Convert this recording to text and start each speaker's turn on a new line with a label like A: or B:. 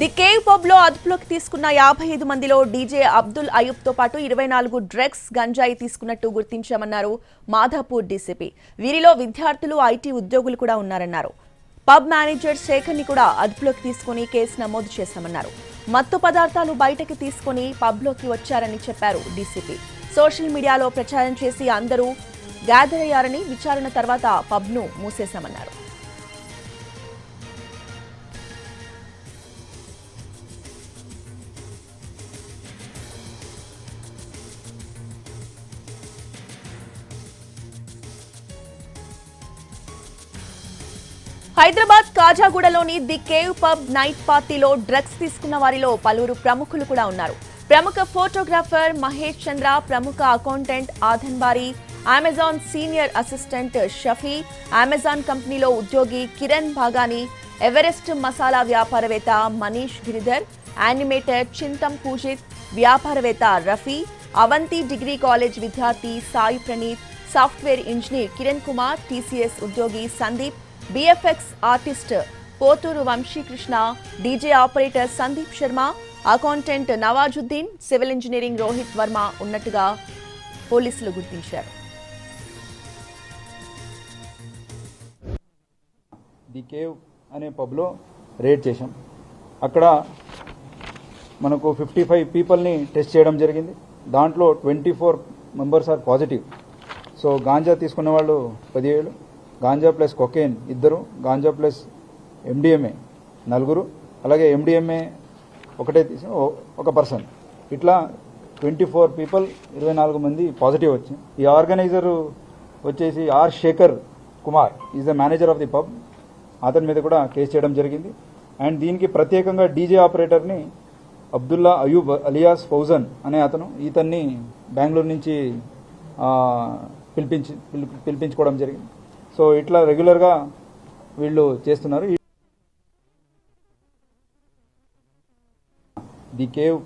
A: The cave పబ్లో అదుపులోకి తీసుకున్న యాభై ఐదు మందిలో డీజే అబ్దుల్ అయూబ్తో పాటు ఇరవై నాలుగు డ్రగ్స్ గంజాయి తీసుకున్నట్టు గుర్తించామన్నారు మాధాపూర్ డీసీపీ. వీరిలో విద్యార్థులు ఐటీ ఉద్యోగులు కూడా ఉన్నారన్నారు. పబ్ మేనేజర్ శేఖర్ని కూడా అదుపులోకి తీసుకుని కేసు నమోదు చేశామన్నారు. మత్తు పదార్థాలు బయటకి తీసుకుని పబ్లోకి వచ్చారని చెప్పారు డీసీపీ. సోషల్ మీడియాలో ప్రచారం చేసి అందరూ గ్యాదర్ అయ్యారని విచారణ తర్వాత పబ్ను మూసేశామన్నారు. హైదరాబాద్ కాజాగూడలోని ది కేవ్ పబ్ నైట్ పార్టీలో డ్రగ్స్ తీసుకున్న వారిలో పలువురు ప్రముఖులు కూడా ఉన్నారు. ప్రముఖ ఫోటోగ్రాఫర్ మహేష్ చంద్ర ప్రముఖ accountant Adhan Bari Amazon senior assistant Shafi Amazon కంపెనీలో ఉద్యోగి కిరణ్ భాగాని ఎవరెస్ట్ మసాలా వ్యాపారవేత్త మనీష్ గిరిధర్ యానిమేటర్ చింతం పూజిత్ వ్యాపారవేత్త రఫీ అవంతి డిగ్రీ కాలేజ్ విద్యార్థి Sai Praneeth software engineer Kiran Kumar TCS ఉద్యోగి Sandeep VFX artist Pothuru Vamsikrishna DJ operator Sandeep Sharma accountant Nawazuddin civil engineering Rohit Varma ఉన్నట్టుగా పోలీసులు గుర్తించారు.
B: The cave అనే పబ్లో రేడ్ చేశాం. అక్కడ మనకు ఫిఫ్టీ ఫైవ్ పీపుల్ని టెస్ట్ చేయడం జరిగింది. దాంట్లో twenty four members are positive. So ganja తీసుకున్న వాళ్ళు పదివేలు గాంజా ప్లస్ కొకేన్ ఇద్దరు గాంజా ప్లస్ ఎండిఎంఏ నలుగురు అలాగే ఎండిఎంఏ ఒకటే తీసి ఒక పర్సన్. ఇట్లా ట్వంటీ ఫోర్ పీపుల్ ఇరవై నాలుగు మంది పాజిటివ్ వచ్చింది ఈ ఆర్గనైజర్ వచ్చేసి R Shekhar Kumar is the manager of the pub. అతని మీద కూడా కేసు చేయడం జరిగింది. అండ్ దీనికి ప్రత్యేకంగా డీజే ఆపరేటర్ని అబ్దుల్లా అయూబ్ అలియాస్ ఫౌజన్ అనే అతను ఇతన్ని బెంగళూరు నుంచి పిలిపించి పిలిపించుకోవడం జరిగింది. సో ఇట్లా రెగ్యులర్గా వీళ్ళు చేస్తున్నారు. The cave